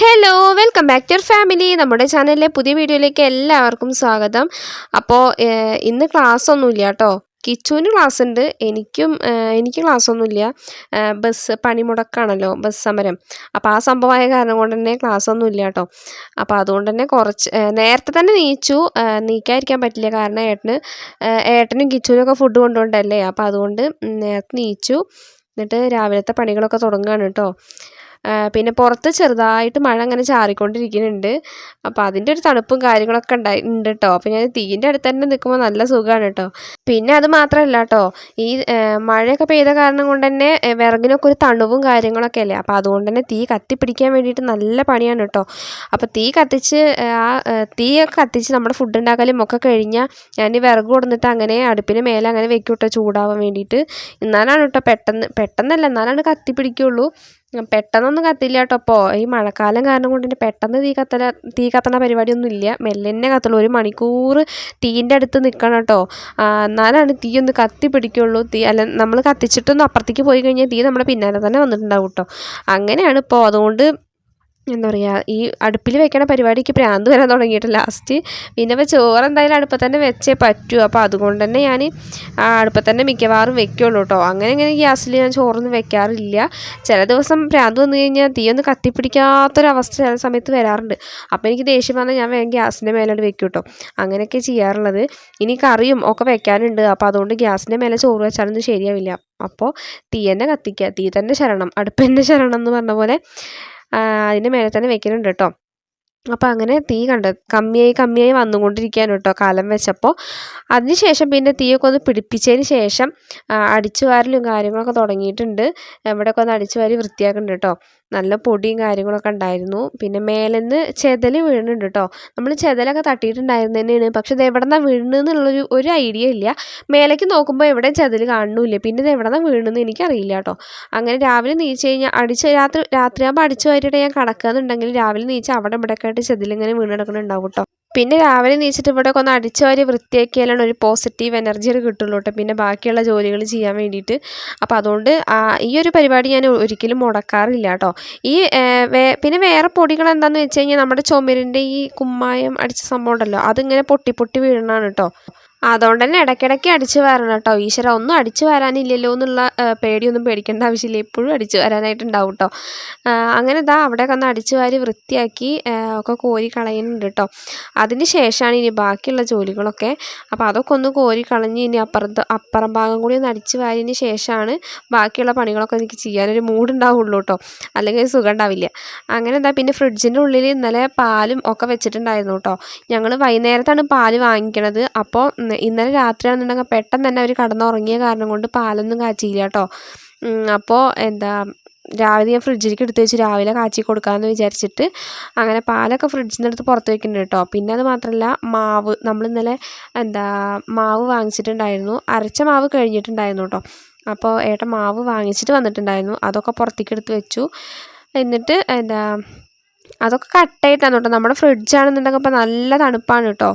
Hello welcome back to your family നമ്മുടെ ചാനലിലെ പുതിയ വീഡിയോയിലേക്ക് എല്ലാവർക്കും സ്വാഗതം. അപ്പോൾ ഇന്ന് ക്ലാസ് ഒന്നുമില്ല കേട്ടോ കിച്ചുവിന് ക്ലാസ് ഉണ്ട്. എനിക്കും എനിക്ക് ക്ലാസ് ഒന്നുമില്ല. ബസ് പണിമുടക്കാണല്ലോ ബസ് സമരം. അപ്പോൾ ആ സംഭവമായ കാരണം കൊണ്ട് തന്നെ ക്ലാസ് ഒന്നും ഇല്ല കേട്ടോ അപ്പോൾ അതുകൊണ്ട് തന്നെ കുറച്ച് നേരത്തെ തന്നെ നീച്ചു. നീക്കാതിരിക്കാൻ പറ്റില്ല. കാരണം ഏട്ടന് ഏട്ടനും കിച്ചുവിനും ഒക്കെ ഫുഡ് കൊണ്ടുകൊണ്ടല്ലേ അപ്പോൾ അതുകൊണ്ട് നേരത്തെ നീച്ചു. എന്നിട്ട് രാവിലത്തെ പണികളൊക്കെ തുടങ്ങുകയാണ് കേട്ടോ പിന്നെ പുറത്ത് ചെറുതായിട്ട് മഴ അങ്ങനെ ചാറിക്കൊണ്ടിരിക്കുന്നുണ്ട്. അപ്പോൾ അതിന്റെ ഒരു തണുപ്പും കാര്യങ്ങളൊക്കെ ഉണ്ടായി ഉണ്ട് കേട്ടോ അപ്പോൾ ഞാൻ തീന്റെ അടുത്ത് തന്നെ നിൽക്കുമ്പോൾ നല്ല സുഖമാണ് കേട്ടോ പിന്നെ അത് മാത്രമല്ല കേട്ടോ ഈ മഴയൊക്കെ പെയ്ത കാരണം കൊണ്ട് തന്നെ വിറകിനൊക്കെ ഒരു തണുവും കാര്യങ്ങളൊക്കെ അല്ലേ? അപ്പോൾ അതുകൊണ്ട് തന്നെ തീ കത്തിപ്പിടിക്കാൻ വേണ്ടിയിട്ട് നല്ല പണിയാണ് കേട്ടോ അപ്പോൾ തീ കത്തിച്ച് ആ തീയൊക്കെ കത്തിച്ച് നമ്മുടെ ഫുഡ് ഉണ്ടാക്കലും ഒക്കെ കഴിഞ്ഞാൽ ഞാൻ ഈ വിറക് കൊടുത്തിട്ട് അങ്ങനെ അടുപ്പിന് മേലെ അങ്ങനെ വെക്കും കേട്ടോ ചൂടാവാൻ വേണ്ടിയിട്ട്. എന്നാലാണ് കേട്ടോ പെട്ടെന്ന് പെട്ടെന്നല്ല എന്നാലാണ് കത്തി പെട്ടെന്നൊന്നും കത്തില്ല കേട്ടോ അപ്പോൾ ഈ മഴക്കാലം കാരണം കൊണ്ട് തന്നെ പെട്ടെന്ന് തീ കത്തല തീ കത്തണ പരിപാടിയൊന്നും ഇല്ല. മെല്ലെ തന്നെ കത്തുള്ളൂ. ഒരു മണിക്കൂർ തീന്റെ അടുത്ത് നിൽക്കണം കേട്ടോ. എന്നാലാണ് തീ ഒന്ന് കത്തി പിടിക്കുള്ളൂ. തീ അല്ല നമ്മൾ കത്തിച്ചിട്ടൊന്ന് അപ്പുറത്തേക്ക് പോയി കഴിഞ്ഞാൽ തീ നമ്മുടെ പിന്നാലെ തന്നെ വന്നിട്ടുണ്ടാവും കേട്ടോ. അങ്ങനെയാണ് ഇപ്പോൾ അതുകൊണ്ട് എന്താ പറയുക ഈ അടുപ്പിൽ വെക്കണ പരിപാടിക്ക് പ്രാന്ത് വരാൻ തുടങ്ങിയിട്ട് ലാസ്റ്റ് പിന്നെ ഇപ്പോൾ ചോറ് എന്തായാലും അടുപ്പത്ത് തന്നെ വെച്ചേ പറ്റൂ. അപ്പോൾ അതുകൊണ്ട് തന്നെ ഞാൻ അടുപ്പത്ത് തന്നെ മിക്കവാറും വെക്കുള്ളൂ കേട്ടോ അങ്ങനെ ഇങ്ങനെ ഗ്യാസിൽ ഞാൻ ചോറൊന്നും വെക്കാറില്ല. ചില ദിവസം പ്രാന്ത് വന്നു കഴിഞ്ഞാൽ തീ ഒന്ന് കത്തിപ്പിടിക്കാത്തൊരവസ്ഥ ചില സമയത്ത് വരാറുണ്ട്. അപ്പോൾ എനിക്ക് ദേഷ്യം വന്നാൽ ഞാൻ വേഗം ഗ്യാസിന്റെ മേലോട്ട് വെക്കും കേട്ടോ അങ്ങനെയൊക്കെ ചെയ്യാറുള്ളത്. ഇനി കറിയും ഒക്കെ വെക്കാനുണ്ട്. അപ്പോൾ അതുകൊണ്ട് ഗ്യാസിന്റെ മേലെ ചോറ് വെച്ചാലൊന്നും ശരിയാവില്ല. അപ്പോൾ തീ തന്നെ കത്തിക്കുക തീ തന്നെ ശരണം അടുപ്പ് തന്നെ ശരണം എന്ന് പറഞ്ഞ പോലെ അതിന്റെ മേലെ തന്നെ വെക്കുന്നുണ്ട് കേട്ടോ. അപ്പം അങ്ങനെ തീ കണ്ടത് കമ്മിയായി കമ്മിയായി വന്നുകൊണ്ടിരിക്കുകയാണ് കേട്ടോ കാലം വെച്ചപ്പോൾ അതിനുശേഷം പിന്നെ തീയൊക്കെ ഒന്ന് പിടിപ്പിച്ചതിന് ശേഷം അടിച്ചുവാരലും അടിച്ചു വാരലും കാര്യങ്ങളൊക്കെ തുടങ്ങിയിട്ടുണ്ട്. ഇവിടെയൊക്കെ ഒന്ന് അടിച്ചു വാരി വൃത്തിയാക്കുന്നുണ്ട് കേട്ടോ. നല്ല പൊടിയും കാര്യങ്ങളൊക്കെ ഉണ്ടായിരുന്നു. പിന്നെ മേലെന്ന് ചെതൽ വീണിട്ടുണ്ട് കേട്ടോ നമ്മൾ ചെതലൊക്കെ തട്ടിയിട്ടുണ്ടായിരുന്നു തന്നെയാണ് പക്ഷെ ഇത് എവിടെ നിന്നാണ് വീഴുന്നതെന്നുള്ളൊരു ഒരു ഐഡിയ ഇല്ല. മേലേക്ക് നോക്കുമ്പോൾ എവിടെയും ചെതൽ കാണുന്നില്ല പിന്നെ ഇത് എവിടെ നിന്നാണ് വീഴുന്നതെന്ന് എനിക്കറിയില്ല കേട്ടോ അങ്ങനെ രാവിലെ നീച്ച് കഴിഞ്ഞാൽ അടിച്ച് രാത്രി രാത്രിയാകുമ്പോൾ അടിച്ചു വാരിയിട്ട് ഞാൻ കിടക്കുകയെന്നുണ്ടെങ്കിൽ രാവിലെ നീച്ച് അവിടെ ഇവിടെയൊക്കെ ആയിട്ട് ചെതിലിങ്ങനെ വീണ് കിടക്കുന്നുണ്ടാവും കേട്ടോ പിന്നെ രാവിലെ നീച്ചിട്ട് ഇവിടെ ഒന്ന് അടിച്ചു വാരി വൃത്തിയാക്കിയാലാണ് ഒരു പോസിറ്റീവ് എനർജി കിട്ടുള്ളൂ കേട്ടോ. പിന്നെ ബാക്കിയുള്ള ജോലികൾ ചെയ്യാൻ വേണ്ടിയിട്ട്. അപ്പോൾ അതുകൊണ്ട് ഈ ഒരു പരിപാടി ഞാൻ ഒരിക്കലും മുടക്കാറില്ല കേട്ടോ. ഈ പിന്നെ വേറെ പൊടികൾ എന്താണെന്ന് വെച്ച് കഴിഞ്ഞാൽ നമ്മുടെ ചുമരിന്റെ ഈ കുമ്മായം അടിച്ച സംഭവം ഉണ്ടല്ലോ അതിങ്ങനെ പൊട്ടി പൊട്ടി വീഴണതാണ് കേട്ടോ. അതുകൊണ്ട് തന്നെ ഇടയ്ക്കിടയ്ക്ക് അടിച്ചു വാരണം കേട്ടോ. ഈശ്വര ഒന്നും അടിച്ചു വരാനില്ലല്ലോ എന്നുള്ള പേടിയൊന്നും പേടിക്കേണ്ട ആവശ്യമില്ല. എപ്പോഴും അടിച്ചു വരാനായിട്ടുണ്ടാവും കേട്ടോ അങ്ങനെ ഇതാ അവിടെയൊക്കെ ഒന്ന് അടിച്ചു വാരി വൃത്തിയാക്കി ഒക്കെ കോരി കളയുന്നുണ്ട് കേട്ടോ അതിന് ശേഷമാണ് ഇനി ബാക്കിയുള്ള ജോലികളൊക്കെ. അപ്പോൾ അതൊക്കെ ഒന്ന് കോരി കളഞ്ഞ് ഇനി അപ്പുറത്ത് അപ്പുറം ഭാഗം കൂടി ഒന്ന് അടിച്ചു വാരിയതിന് ശേഷമാണ് ബാക്കിയുള്ള പണികളൊക്കെ എനിക്ക് ചെയ്യാനൊരു മൂടുണ്ടാവുള്ളൂ കേട്ടോ അല്ലെങ്കിൽ സുഖം ഉണ്ടാവില്ല അങ്ങനെ എന്താ പിന്നെ ഫ്രിഡ്ജിന്റെ ഉള്ളിൽ ഇന്നലെ പാലും ഒക്കെ വെച്ചിട്ടുണ്ടായിരുന്നു കേട്ടോ ഞങ്ങൾ വൈകുന്നേരത്താണ് പാൽ വാങ്ങിക്കണത്. അപ്പോൾ ഉം, ഇന്നലെ രാത്രിയാണെന്നുണ്ടെങ്കിൽ പെട്ടെന്ന് തന്നെ അവർ കടന്നുറങ്ങിയ കാരണം കൊണ്ട് പാലൊന്നും കാച്ചിയില്ല കേട്ടോ അപ്പോൾ എന്താ രാവിലെ ഞാൻ ഫ്രിഡ്ജിലേക്ക് എടുത്ത് വെച്ച് രാവിലെ കാച്ചി കൊടുക്കാമെന്ന് വിചാരിച്ചിട്ട് അങ്ങനെ പാലൊക്കെ ഫ്രിഡ്ജിൽ അടുത്ത് പുറത്ത് വെക്കുന്നുണ്ട് കേട്ടോ പിന്നെ അത് മാത്രമല്ല മാവ്. നമ്മൾ ഇന്നലെ എന്താ മാവ് വാങ്ങിച്ചിട്ടുണ്ടായിരുന്നു. അരച്ച മാവ് കഴിഞ്ഞിട്ടുണ്ടായിരുന്നു കേട്ടോ അപ്പോൾ ഏട്ടൻ മാവ് വാങ്ങിച്ചിട്ട് വന്നിട്ടുണ്ടായിരുന്നു. അതൊക്കെ പുറത്തേക്ക് എടുത്ത് വെച്ചു. എന്നിട്ട് എന്താ അതൊക്കെ കട്ടായിട്ടാണ് കേട്ടോ. നമ്മുടെ ഫ്രിഡ്ജാണെന്നുണ്ടെങ്കിൽ ഇപ്പോൾ നല്ല തണുപ്പാണ് കേട്ടോ.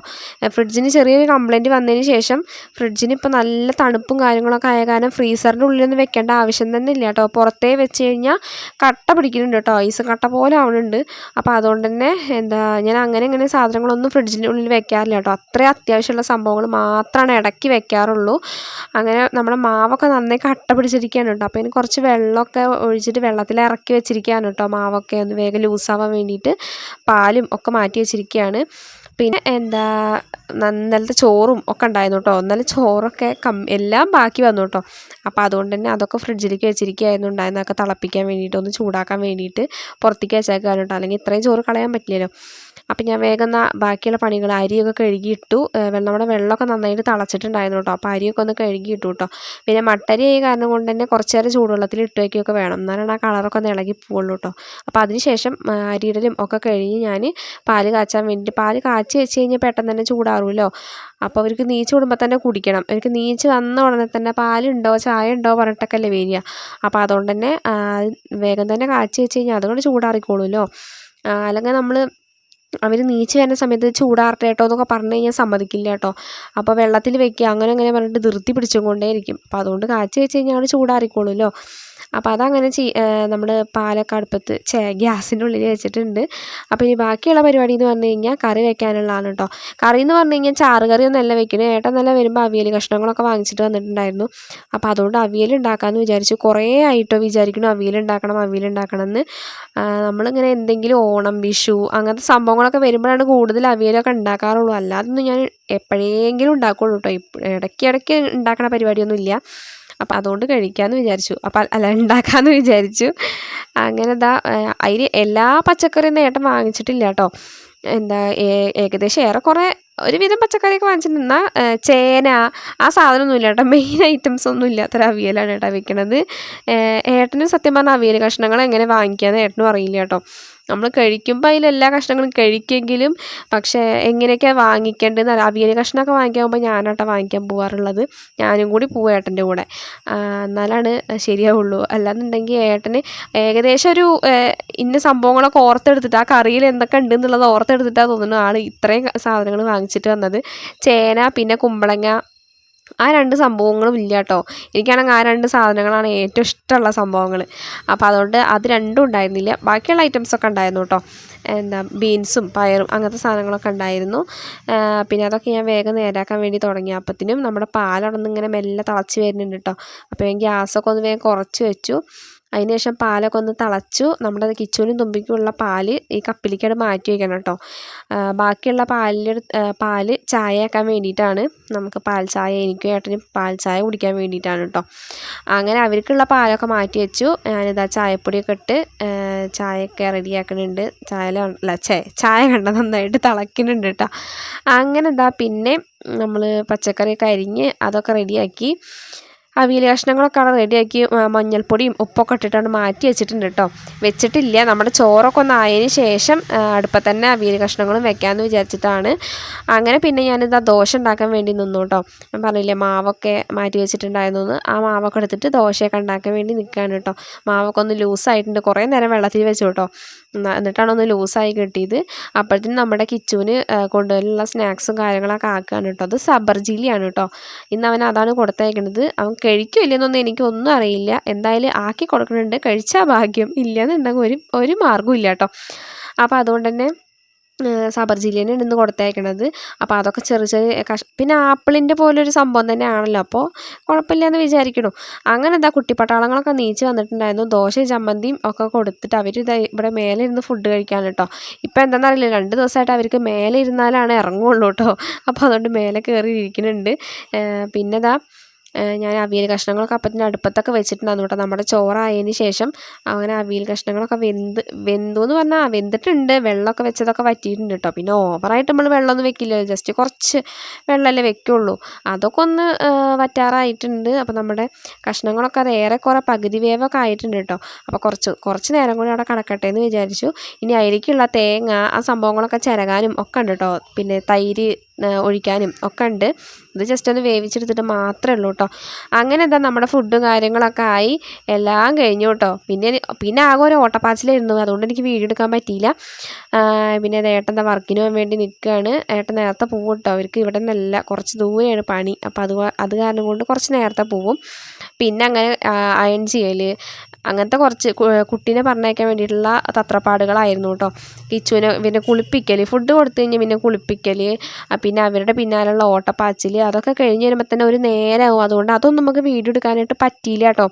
ഫ്രിഡ്ജിന് ചെറിയൊരു കംപ്ലൈന്റ് വന്നതിന് ശേഷം ഫ്രിഡ്ജിന് ഇപ്പോൾ നല്ല തണുപ്പും കാര്യങ്ങളൊക്കെ ആയ കാരണം ഫ്രീസറിന്റെ ഉള്ളിലൊന്നും വെക്കേണ്ട ആവശ്യം തന്നെ ഇല്ല കേട്ടോ. പുറത്തേ വെച്ച് കഴിഞ്ഞാൽ കട്ട പിടിക്കുന്നുണ്ട് കേട്ടോ. ഐസ് കട്ട പോലെ ആവുന്നുണ്ട് അപ്പോൾ അതുകൊണ്ട് തന്നെ എന്താ ഞാൻ അങ്ങനെ ഇങ്ങനെ സാധനങ്ങളൊന്നും ഫ്രിഡ്ജിന്റെ ഉള്ളിൽ വെക്കാറില്ല കേട്ടോ. അത്രയും അത്യാവശ്യമുള്ള സംഭവങ്ങൾ മാത്രമാണ് ഇടയ്ക്ക് വെക്കാറുള്ളൂ. അങ്ങനെ നമ്മുടെ മാവൊക്കെ നന്നായി കട്ട പിടിച്ചിരിക്കുകയാണ് കേട്ടോ. അപ്പോൾ ഇതിന് കുറച്ച് വെള്ളമൊക്കെ ഒഴിച്ചിട്ട് വെള്ളത്തിൽ ഇറക്കി വെച്ചിരിക്കുകയാണ് മാവൊക്കെ ഒന്ന് വേഗം ലൂസാവാൻ വേണ്ടിയിട്ട് പാലും ഒക്കെ മാറ്റി വെച്ചിരിക്കുകയാണ്. പിന്നെ എന്താ ഇന്നലത്തെ ചോറും ഒക്കെ ഉണ്ടായിരുന്നു കേട്ടോ ഇന്നലെ ചോറൊക്കെ കം എല്ലാം ബാക്കി വന്നു കേട്ടോ അപ്പോൾ അതുകൊണ്ട് തന്നെ അതൊക്കെ ഫ്രിഡ്ജിലേക്ക് വെച്ചിരിക്കുകയായിരുന്നു. ഉണ്ടായിരുന്നതൊക്കെ തിളപ്പിക്കാൻ വേണ്ടിയിട്ട് ഒന്ന് ചൂടാക്കാൻ വേണ്ടിയിട്ട് പുറത്തേക്ക് വെച്ചേക്കാനും കേട്ടോ അല്ലെങ്കിൽ ഇത്രയും ചോറ് കളയാൻ പറ്റില്ലല്ലോ. അപ്പം ഞാൻ വേഗം ബാക്കിയുള്ള പണികൾ അരിയൊക്കെ കഴുകിയിട്ടു നമ്മുടെ വെള്ളമൊക്കെ നന്നായിട്ട് തിളച്ചിട്ടുണ്ടായിരുന്നു കേട്ടോ അപ്പോൾ അരിയൊക്കെ ഒന്ന് കഴുകിയിട്ടു കേട്ടോ പിന്നെ മട്ടരി ആയ കാരണം കൊണ്ട് തന്നെ കുറച്ച് നേരം ചൂടുവെള്ളത്തിൽ ഇട്ട് വയ്ക്കുകയൊക്കെ വേണം. എന്നാലാണ് ആ കളറൊക്കെ ഒന്ന് ഇളകി പോവുള്ളൂ കേട്ടോ അപ്പോൾ അതിനുശേഷം അരിയിടലും ഒക്കെ കഴുകി ഞാൻ പാൽ കാച്ചാൻ വേണ്ടിയിട്ട് പാൽ കാച്ചി വെച്ച് കഴിഞ്ഞാൽ പെട്ടെന്ന് തന്നെ ചൂടാറുമല്ലോ അപ്പോൾ അവർക്ക് നീച്ച് കൂടുമ്പോൾ തന്നെ കുടിക്കണം. അവർക്ക് നീച്ച് വന്ന ഉടനെ തന്നെ പാലുണ്ടോ ചായ ഉണ്ടോ പറഞ്ഞിട്ടൊക്കെ അല്ലേ വരിക. അപ്പോൾ അതുകൊണ്ട് തന്നെ വേഗം തന്നെ കാച്ചി വെച്ച് കഴിഞ്ഞാൽ അതുകൊണ്ട് ചൂടാറിക്കോളുമല്ലോ അല്ലെങ്കിൽ നമ്മൾ അവർ നീച്ച് വരുന്ന സമയത്ത് ചൂടാറട്ടെ കേട്ടോ എന്നൊക്കെ പറഞ്ഞു കഴിഞ്ഞാൽ സമ്മതിക്കില്ല കേട്ടോ. അപ്പോൾ വെള്ളത്തിൽ വെക്കുക അങ്ങനെ അങ്ങനെ പറഞ്ഞിട്ട് ധൃതി പിടിച്ചുകൊണ്ടേയിരിക്കും അപ്പോൾ അതുകൊണ്ട് കാച്ചി വെച്ച് കഴിഞ്ഞാൽ ചൂടാറിക്കോളുമല്ലോ അപ്പോൾ അതങ്ങനെ ചെയ് നമ്മൾ പാലൊക്കെ അടുപ്പത്ത് ചേ ഗ്യാസിന്റെ ഉള്ളിൽ വെച്ചിട്ടുണ്ട്. അപ്പോൾ ഇനി ബാക്കിയുള്ള പരിപാടി എന്ന് പറഞ്ഞു കഴിഞ്ഞാൽ കറി വെക്കാനുള്ളതാണ് കേട്ടോ കറി എന്ന് പറഞ്ഞു കഴിഞ്ഞാൽ ചാറ് കറിയൊന്നും അല്ല വെക്കണേ. ഏട്ടൻ നല്ല വരുമ്പോൾ അവിയൽ കഷ്ണങ്ങളൊക്കെ വാങ്ങിച്ചിട്ട് വന്നിട്ടുണ്ടായിരുന്നു. അപ്പോൾ അതുകൊണ്ട് അവിയൽ ഉണ്ടാക്കാമെന്ന് വിചാരിച്ചു. കുറേ ആയിട്ടോ വിചാരിക്കണം അവിയൽ ഉണ്ടാക്കണം അവിയൽ ഉണ്ടാക്കണം എന്ന് നമ്മളിങ്ങനെ എന്തെങ്കിലും ഓണം വിഷു അങ്ങനത്തെ സംഭവങ്ങളൊക്കെ വരുമ്പോഴാണ് കൂടുതൽ അവിയലൊക്കെ ഉണ്ടാക്കാറുള്ളൂ. അല്ലാതൊന്നും ഞാൻ എപ്പോഴെങ്കിലും ഉണ്ടാക്കുള്ളൂ കേട്ടോ ഇടയ്ക്ക് ഇടയ്ക്ക് ഉണ്ടാക്കണ പരിപാടിയൊന്നും ഇല്ല അപ്പോൾ അതുകൊണ്ട് കഴിക്കാമെന്ന് വിചാരിച്ചു. അപ്പോൾ അല്ല ഉണ്ടാക്കാമെന്ന് വിചാരിച്ചു. അങ്ങനെ ഇതാ അതിന് എല്ലാ പച്ചക്കറിയും നേട്ടം വാങ്ങിച്ചിട്ടില്ല കേട്ടോ എന്താ ഏകദേശം ഏറെക്കുറെ ഒരുവിധം പച്ചക്കറിയൊക്കെ വാങ്ങിച്ചിട്ടുണ്ട്. എന്നാൽ ചേന ആ സാധനമൊന്നുമില്ല കേട്ടോ മെയിൻ ഐറ്റംസ് ഒന്നും ഇല്ലാത്തൊരു അവിയലാണ് കേട്ടോ വെക്കണത്. ഏട്ടനും സത്യം പറഞ്ഞാൽ അവിയൽ കഷ്ണങ്ങൾ എങ്ങനെ വാങ്ങിക്കാമെന്ന് ഏട്ടനും അറിയില്ല കേട്ടോ നമ്മൾ കഴിക്കുമ്പോൾ അതിൽ എല്ലാ കഷ്ണങ്ങളും കഴിക്കുമെങ്കിലും പക്ഷേ എങ്ങനെയൊക്കെയാണ് വാങ്ങിക്കേണ്ടതെന്ന് അവിയൽ കഷ്ണമൊക്കെ വാങ്ങിക്കാൻ പോകുമ്പോൾ ഞാനാട്ടോ വാങ്ങിക്കാൻ പോകാറുള്ളത് ഞാനും കൂടി പോവും ഏട്ടന്റെ കൂടെ. എന്നാലാണ് ശരിയാവുള്ളൂ. അല്ലാന്നുണ്ടെങ്കിൽ ഏട്ടന് ഏകദേശം ഒരു ഇന്ന സംഭവങ്ങളൊക്കെ ഓർത്തെടുത്തിട്ട് ആ കറിയിൽ എന്തൊക്കെ ഉണ്ട് എന്നുള്ളത് ഓർത്തെടുത്തിട്ടാണ് തോന്നുന്നു ആൾ ഇത്രയും സാധനങ്ങൾ വാങ്ങിച്ചിട്ട് വന്നത്. ചേന പിന്നെ കുമ്പളങ്ങ ആ രണ്ട് സംഭവങ്ങളും ഇല്ല കേട്ടോ. എനിക്കാണെങ്കിൽ ആ രണ്ട് സാധനങ്ങളാണ് ഏറ്റവും ഇഷ്ടമുള്ള സംഭവങ്ങൾ അപ്പോൾ അതുകൊണ്ട് അത് രണ്ടും ഉണ്ടായിരുന്നില്ല. ബാക്കിയുള്ള ഐറ്റംസൊക്കെ ഉണ്ടായിരുന്നു കേട്ടോ. എന്താ ബീൻസും പയറും അങ്ങനത്തെ സാധനങ്ങളൊക്കെ ഉണ്ടായിരുന്നു. പിന്നെ അതൊക്കെ ഞാൻ വേഗം നേരാക്കാൻ വേണ്ടി തുടങ്ങി. അപ്പത്തിനും നമ്മുടെ പാലടന്ന് ഇങ്ങനെ മെല്ലെ തിളച്ച് വരുന്നുണ്ട് കേട്ടോ. അപ്പോൾ ഞാൻ ഗ്യാസൊക്കെ ഒന്ന് വേഗം കുറച്ച് വെച്ചു. അതിന് ശേഷം പാലൊക്കെ ഒന്ന് തിളച്ചു. നമ്മുടെ കിച്ചുവിനും തുമ്പിക്കുമുള്ള പാൽ ഈ കപ്പിലേക്കാണ് മാറ്റി വയ്ക്കണം കേട്ടോ ബാക്കിയുള്ള പാലിൽ പാൽ ചായ ആക്കാൻ വേണ്ടിയിട്ടാണ്. നമുക്ക് പാൽ ചായ എനിക്കും ഏട്ടനും പാൽ ചായ കുടിക്കാൻ വേണ്ടിയിട്ടാണ് കേട്ടോ അങ്ങനെ അവർക്കുള്ള പാലൊക്കെ മാറ്റി വെച്ചു. ഞാനിതാ ചായപ്പൊടിയൊക്കെ ഇട്ട് ചായയൊക്കെ റെഡിയാക്കുന്നുണ്ട് ചായ അല്ല ചേ ചായ കണ്ട നന്നായിട്ട് തിളക്കുന്നുണ്ട് കേട്ടോ അങ്ങനെ ഇതാ പിന്നെ നമ്മൾ പച്ചക്കറിയൊക്കെ അരിഞ്ഞ് അതൊക്കെ റെഡിയാക്കി അവിയൽ കഷ്ണങ്ങളൊക്കെ അവിടെ റെഡിയാക്കി മഞ്ഞൾപ്പൊടിയും ഉപ്പൊക്കെ ഇട്ടിട്ടാണ് മാറ്റി വെച്ചിട്ടുണ്ട് കേട്ടോ വെച്ചിട്ടില്ല. നമ്മുടെ ചോറൊക്കെ ഒന്ന് ആയതിന് ശേഷം അടുപ്പത്ത് തന്നെ അവിയൽ കഷ്ണങ്ങളും വെക്കാമെന്ന് വിചാരിച്ചിട്ടാണ്. അങ്ങനെ പിന്നെ ഞാനിതാ ദോശ ഉണ്ടാക്കാൻ വേണ്ടി നിന്നു കേട്ടോ ഞാൻ പറഞ്ഞില്ലേ മാവൊക്കെ മാറ്റി വെച്ചിട്ടുണ്ടായിരുന്നു ആ മാവൊക്കെ എടുത്തിട്ട് ദോശയൊക്കെ ഉണ്ടാക്കാൻ വേണ്ടി നിൽക്കുകയാണ് കേട്ടോ മാവൊക്കെ ഒന്ന് ലൂസായിട്ടുണ്ട്. കുറേ നേരം വെള്ളത്തിൽ വെച്ചു കേട്ടോ എന്നിട്ടാണ് ഒന്ന് ലൂസായി കിട്ടിയത്. അപ്പോഴത്തേനും നമ്മുടെ കിച്ചുവിന് കൊണ്ടുവരാനുള്ള സ്നാക്സും കാര്യങ്ങളൊക്കെ ആക്കുകയാണ് കേട്ടോ. അത് സബർജീലിയാണ് കേട്ടോ. ഇന്ന് അവൻ അതാണ് കൊടുത്തേക്കുന്നത് അവൻ കഴിക്കും ഇല്ലെന്നൊന്നും എനിക്കൊന്നും അറിയില്ല. എന്തായാലും ആക്കി കൊടുക്കുന്നുണ്ട് കഴിച്ചാൽ ഭാഗ്യം. ഇല്ലയെന്നുണ്ടെങ്കിൽ ഒരു ഒരു മാർഗവും ഇല്ല കേട്ടോ. അപ്പോൾ അതുകൊണ്ട് തന്നെ സബർ ജില്ലയിൽ ഇന്ന് കൊടുത്തയക്കണത് അപ്പോൾ അതൊക്കെ ചെറിയ ചെറിയ കഷ് പിന്നെ ആപ്പിളിന്റെ പോലൊരു സംഭവം തന്നെയാണല്ലോ. അപ്പോൾ കുഴപ്പമില്ല എന്ന് വിചാരിക്കണു. അങ്ങനെ എന്താ കുട്ടിപ്പട്ടാളങ്ങളൊക്കെ നീച്ച് വന്നിട്ടുണ്ടായിരുന്നു. ദോശയും ചമ്മന്തിയും ഒക്കെ കൊടുത്തിട്ട് അവർ ഇതാ ഇവിടെ മേലെ ഇരുന്ന് ഫുഡ് കഴിക്കാൻ കേട്ടോ ഇപ്പോൾ എന്താണെന്ന് അറിയില്ല രണ്ട് ദിവസമായിട്ട് അവർക്ക് മേലെ ഇരുന്നാലാണ് ഇറങ്ങുള്ളൂ കേട്ടോ അപ്പോൾ അതുകൊണ്ട് മേലെ കയറി ഇരിക്കുന്നുണ്ട് പിന്നെ ഇതാ ഞാൻ അവിയൽ കഷ്ണങ്ങളൊക്കെ അപ്പത്തിന്റെ അടുപ്പത്തൊക്കെ വെച്ചിട്ടുണ്ടായിരുന്നു കേട്ടോ. നമ്മുടെ ചോറായതിന് ശേഷം അങ്ങനെ അവിയൽ കഷ്ണങ്ങളൊക്കെ വെന്ത് വെന്തു എന്ന് പറഞ്ഞാൽ വെന്തിട്ടുണ്ട്. വെള്ളമൊക്കെ വെച്ചതൊക്കെ വറ്റിയിട്ടുണ്ട് കേട്ടോ. പിന്നെ ഓവറായിട്ട് നമ്മൾ വെള്ളമൊന്നും വെക്കില്ല ജസ്റ്റ് കുറച്ച് വെള്ളമല്ലേ വെക്കുള്ളൂ. അതൊക്കെ ഒന്ന് വറ്റാറായിട്ടുണ്ട്. അപ്പോൾ നമ്മുടെ കഷ്ണങ്ങളൊക്കെ അത് ഏറെക്കുറെ പകുതി വേവൊക്കെ ആയിട്ടുണ്ട് കേട്ടോ. അപ്പോൾ കുറച്ച് കുറച്ച് നേരം കൂടി അവിടെ കണക്കട്ടെ എന്ന് വിചാരിച്ചു. ഇനി അതിലേക്കുള്ള തേങ്ങ ആ സംഭവങ്ങളൊക്കെ ചിരകാനും ഒക്കെ ഉണ്ട് കേട്ടോ. പിന്നെ തൈര് ഒഴിക്കാനും ഒക്കെ ഉണ്ട്. ഇത് ജസ്റ്റ് ഒന്ന് വേവിച്ചെടുത്തിട്ട് മാത്രമേ ഉള്ളൂ കേട്ടോ അങ്ങനെ എന്താ നമ്മുടെ ഫുഡും കാര്യങ്ങളൊക്കെ ആയി. എല്ലാം കഴിഞ്ഞു കേട്ടോ പിന്നെ പിന്നെ ആകെ ഒരു ഓട്ടപ്പാച്ചിലായിരുന്നു. അതുകൊണ്ട് എനിക്ക് വീഡിയോ എടുക്കാൻ പറ്റിയില്ല. പിന്നെ ഏട്ടന്റെ വർക്കിന് പോകാൻ വേണ്ടി നിൽക്കുകയാണ്. ഏട്ടൻ നേരത്തെ പോകും കേട്ടോ അവർക്ക് ഇവിടെ നിന്നല്ല കുറച്ച് ദൂരെയാണ് പണി. അപ്പോൾ അത് അത് കാരണം കൊണ്ട് കുറച്ച് നേരത്തെ പോവും. പിന്നെ അങ്ങനെ അയൺ ചെയ്യൽ. അങ്ങനത്തെ കുറച്ച് കുട്ടീനെ പറഞ്ഞയക്കാൻ വേണ്ടിയിട്ടുള്ള തത്രപ്പാടുകളായിരുന്നു കേട്ടോ കിച്ചുവിനെ പിന്നെ കുളിപ്പിക്കൽ. ഫുഡ് കൊടുത്തു കഴിഞ്ഞാൽ പിന്നെ കുളിപ്പിക്കൽ. പിന്നെ അവരുടെ പിന്നാലെയുള്ള ഓട്ടപ്പാച്ചിൽ അതൊക്കെ കഴിഞ്ഞ് വരുമ്പോൾ തന്നെ ഒരു നേരമാവും അതുകൊണ്ട് അതൊന്നും നമുക്ക് വീഡിയോ എടുക്കാനായിട്ട് പറ്റിയില്ല കേട്ടോ.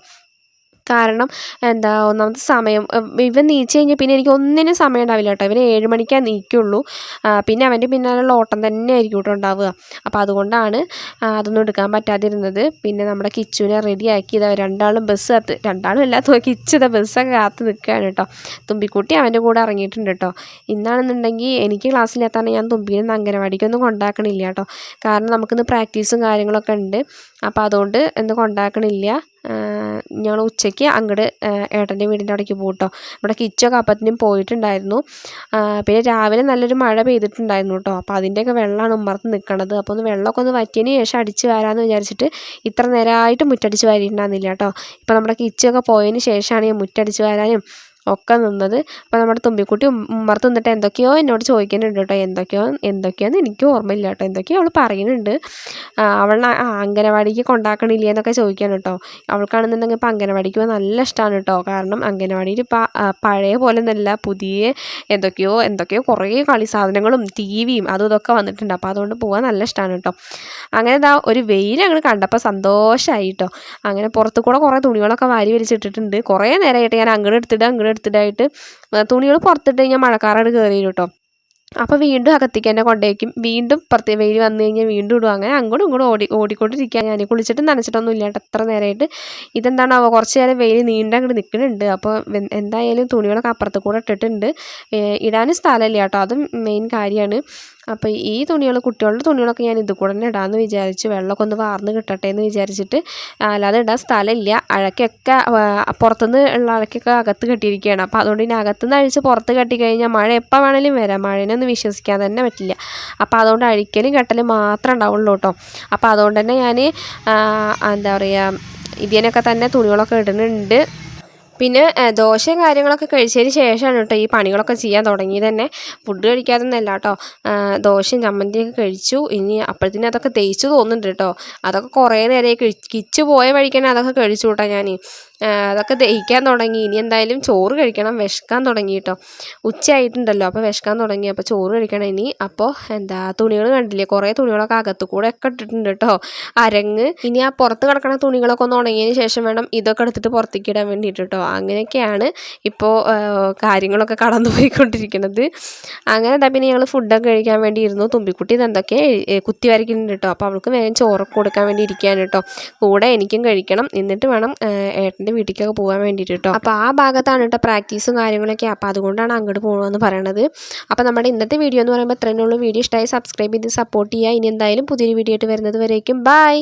കാരണം എന്താ ഒന്നാമത്തെ സമയം ഇവൻ നീച്ച് കഴിഞ്ഞാൽ പിന്നെ എനിക്ക് ഒന്നിനും സമയം ഉണ്ടാവില്ല കേട്ടോ. ഇവൻ ഏഴ് മണിക്കാൻ നീക്കുള്ളൂ. പിന്നെ അവന്റെ പിന്നാലുള്ള ഓട്ടം തന്നെ ആയിരിക്കും കേട്ടോ ഉണ്ടാവുക. അപ്പോൾ അതുകൊണ്ടാണ് അതൊന്നും എടുക്കാൻ പറ്റാതിരുന്നത്. പിന്നെ നമ്മുടെ കിച്ചുവിനെ റെഡിയാക്കി ഇതാ രണ്ടാളും ബസ് കാത്ത് രണ്ടാളും അല്ലാത്ത കിച്ചത ബസ്സൊക്കെ കാത്ത് നിൽക്കുകയാണ് കേട്ടോ. തുമ്പിക്കുട്ടി അവന്റെ കൂടെ ഇറങ്ങിയിട്ടുണ്ട് കേട്ടോ. ഇന്നാണെന്നുണ്ടെങ്കിൽ എനിക്ക് ക്ലാസ്സിലെത്താൻ ഞാൻ തുമ്പീനെ അംഗനവാടിക്കൊന്നും കൊണ്ടാക്കണില്ല കേട്ടോ. കാരണം നമുക്കിന്ന് പ്രാക്ടീസും കാര്യങ്ങളൊക്കെ ഉണ്ട്. അപ്പോൾ അതുകൊണ്ട് ഇന്ന് കൊണ്ടാക്കണില്ല. ഞങ്ങൾ ഉച്ചയ്ക്ക് അങ്ങോട്ട് ഏട്ടന്റെ വീടിന്റെ അവിടേക്ക് പോകും കേട്ടോ നമ്മുടെ കിച്ചൊക്കെ അപ്പത്തിനും പോയിട്ടുണ്ടായിരുന്നു. പിന്നെ രാവിലെ നല്ലൊരു മഴ പെയ്തിട്ടുണ്ടായിരുന്നു കേട്ടോ അപ്പോൾ അതിന്റെയൊക്കെ വെള്ളമാണ് ഉമ്മർത്ത് നിൽക്കണത് അപ്പോൾ ഒന്ന് വെള്ളമൊക്കെ ഒന്ന് വറ്റിയതിന് ശേഷം അടിച്ച് വരാമെന്ന് വിചാരിച്ചിട്ട് ഇത്ര നേരമായിട്ട് മുറ്റടിച്ച് വാരിയിട്ടുണ്ടായിരുന്നില്ല കേട്ടോ ഇപ്പോൾ നമ്മുടെ കിച്ചൊക്കെ പോയതിന് ശേഷമാണ് ഞാൻ മുറ്റടിച്ച് വരാനും ഒക്കെ നിന്നത്. അപ്പോൾ നമ്മുടെ തുമ്പിക്കുട്ടി ഉമ്മർത്ത് നിന്നിട്ട് എന്തൊക്കെയോ എന്നോട് ചോദിക്കുന്നുണ്ട് കേട്ടോ. എന്തൊക്കെയോ എന്തൊക്കെയാന്ന് എനിക്ക് ഓർമ്മയില്ല കേട്ടോ. എന്തൊക്കെയോ അവൾ പറയുന്നുണ്ട്. അവളെ അംഗനവാടിക്ക് കൊണ്ടാക്കണില്ലേ എന്നൊക്കെ ചോദിക്കാൻ കേട്ടോ. അവൾക്കാണെന്നുണ്ടെങ്കിൽ ഇപ്പോൾ അംഗനവാടിക്ക് പോകാൻ നല്ല ഇഷ്ടമാണ് കേട്ടോ. കാരണം അംഗനവാടിയിൽ ഇപ്പോൾ പഴയ പോലെ നല്ല പുതിയ എന്തൊക്കെയോ എന്തൊക്കെയോ കുറേ കളി സാധനങ്ങളും ടി വിയും അതും ഇതൊക്കെ വന്നിട്ടുണ്ട്. അപ്പോൾ അതുകൊണ്ട് പോകാൻ നല്ല ഇഷ്ടമാണ് കേട്ടോ. അങ്ങനെ ഇതാ ഒരു വെയിൽ അങ്ങനെ കണ്ടപ്പോൾ സന്തോഷമായി കേട്ടോ. അങ്ങനെ പുറത്തു കൂടെ കുറേ തുണികളൊക്കെ വാരി വലിച്ചിട്ടിട്ടുണ്ട്. കുറേ നേരമായിട്ട് ഞാൻ അങ്ങോട്ട് എടുത്തിട്ട് അങ്ങോട്ട് എടുത്തിട്ടായിട്ട് തുണികൾ പുറത്തിട്ട് കഴിഞ്ഞാൽ മഴക്കാറാണ് കയറി കേട്ടോ അപ്പോൾ വീണ്ടും അകത്തേക്ക് തന്നെ കൊണ്ടേക്കും. വീണ്ടും പുറത്ത് വെയിൽ വന്നു കഴിഞ്ഞാൽ വീണ്ടും ഇടും. അങ്ങനെ അങ്ങോട്ടും ഇങ്ങോട്ടും ഓടി ഓടിക്കൊണ്ടിരിക്കുക ഞാൻ കുളിച്ചിട്ട് നനച്ചിട്ടൊന്നും ഇല്ല അത്ര നേരമായിട്ട് ഇതെന്താണാവോ കുറച്ച് നേരം വെയിൽ നീണ്ട അങ്ങോട്ട് നിൽക്കുന്നുണ്ട് അപ്പോൾ എന്തായാലും തുണികളൊക്കെ അപ്പുറത്ത് കൂടെ ഇട്ടിട്ടുണ്ട്. ഇടാനും സ്ഥലമില്ല കേട്ടോ അതും മെയിൻ കാര്യമാണ് അപ്പോൾ ഈ തുണികൾ കുട്ടികളുടെ തുണികളൊക്കെ ഞാൻ ഇത് കൂടെ തന്നെ ഇടാമെന്ന് വിചാരിച്ചു വെള്ളമൊക്കെ ഒന്ന് വാർന്ന് കിട്ടട്ടെ എന്ന് വിചാരിച്ചിട്ട് അല്ലാതെ ഇടാൻ സ്ഥലമില്ല. അഴക്കൊക്കെ പുറത്തുനിന്ന് ഉള്ള അഴക്കൊക്കെ അകത്ത് കെട്ടിയിരിക്കുകയാണ് അപ്പോൾ അതുകൊണ്ട് ഇനി അകത്തുനിന്ന് അഴിച്ച് പുറത്ത് കെട്ടി കഴിഞ്ഞാൽ മഴ എപ്പോൾ വേണേലും വരാം. മഴേനൊന്നും വിശ്വസിക്കാൻ തന്നെ പറ്റില്ല. അപ്പോൾ അതുകൊണ്ട് അഴിക്കലും കെട്ടലും മാത്രമേ ഉണ്ടാവുള്ളൂ കേട്ടോ. അപ്പോൾ അതുകൊണ്ട് തന്നെ ഞാൻ എന്താ പറയുക ഇതിനൊക്കെ തന്നെ തുണികളൊക്കെ ഇടുന്നുണ്ട്. പിന്നെ ദോശയും കാര്യങ്ങളൊക്കെ കഴിച്ചതിന് ശേഷമാണ് കേട്ടോ ഈ പണികളൊക്കെ ചെയ്യാൻ തുടങ്ങി തന്നെ. ഫുഡ് കഴിക്കാതൊന്നല്ല കേട്ടോ. ദോശയും ചമ്മന്തിയൊക്കെ കഴിച്ചു. ഇനി അപ്പോഴത്തേനും അതൊക്കെ തേച്ചു തോന്നുന്നുണ്ട് കേട്ടോ. അതൊക്കെ കുറേ നേരമായി കിച്ച് പോയ വഴിക്ക് അതൊക്കെ കഴിച്ചു കേട്ടോ ഞാൻ അതൊക്കെ ദഹിക്കാൻ തുടങ്ങി. ഇനി എന്തായാലും ചോറ് കഴിക്കണം. വിശക്കാൻ തുടങ്ങി കേട്ടോ. ഉച്ചയായിട്ടുണ്ടല്ലോ അപ്പോൾ വിശക്കാൻ തുടങ്ങി. അപ്പോൾ ചോറ് കഴിക്കണം ഇനി. അപ്പോൾ എന്താ തുണികൾ കണ്ടില്ലേ? കുറേ തുണികളൊക്കെ അകത്ത് കൂടെ ഒക്കെ ഇട്ടിട്ടുണ്ട് കേട്ടോ. അരങ്ങ്. ഇനി ആ പുറത്ത് കിടക്കുന്ന തുണികളൊക്കെ ഒന്ന് ഉണങ്ങിയതിന് ശേഷം വേണം ഇതൊക്കെ എടുത്തിട്ട് പുറത്തേക്ക് ഇടാൻ വേണ്ടിയിട്ട് കേട്ടോ. അങ്ങനെയൊക്കെയാണ് ഇപ്പോൾ കാര്യങ്ങളൊക്കെ കടന്നു പോയിക്കൊണ്ടിരിക്കുന്നത് അങ്ങനെ എന്താ പിന്നെ ഞങ്ങൾ ഫുഡൊക്കെ കഴിക്കാൻ വേണ്ടി ഇരുന്നു. തുമ്പിക്കുട്ടി ഇതെന്തൊക്കെ കുത്തി വരയ്ക്കുന്നുണ്ട് കേട്ടോ അപ്പോൾ അവൾക്ക് വേഗം ചോറൊക്കെ കൊടുക്കാൻ വേണ്ടി ഇരിക്കുകയാണ് കേട്ടോ കൂടെ എനിക്കും കഴിക്കണം. എന്നിട്ട് വേണം ഏട്ടന്റെ വീട്ടിലേക്കൊക്കെ പോകാൻ വേണ്ടിയിട്ട് കേട്ടോ അപ്പോൾ ആ ഭാഗത്താണ് കേട്ടോ പ്രാക്ടീസും കാര്യങ്ങളൊക്കെ. അപ്പോൾ അതുകൊണ്ടാണ് അങ്ങോട്ട് പോകണമെന്ന് പറയണത്. അപ്പോൾ നമ്മുടെ ഇന്നത്തെ വീഡിയോ എന്ന് പറയുമ്പോൾ ഇത്രയേ ഉള്ളൂ. വീഡിയോ ഇഷ്ടമായി സബ്സ്ക്രൈബ് ചെയ്ത് സപ്പോർട്ട് ചെയ്യുക. ഇനി എന്തായാലും പുതിയൊരു വീഡിയോ ആയിട്ട് വരുന്നത് വരേക്കും. ബൈ!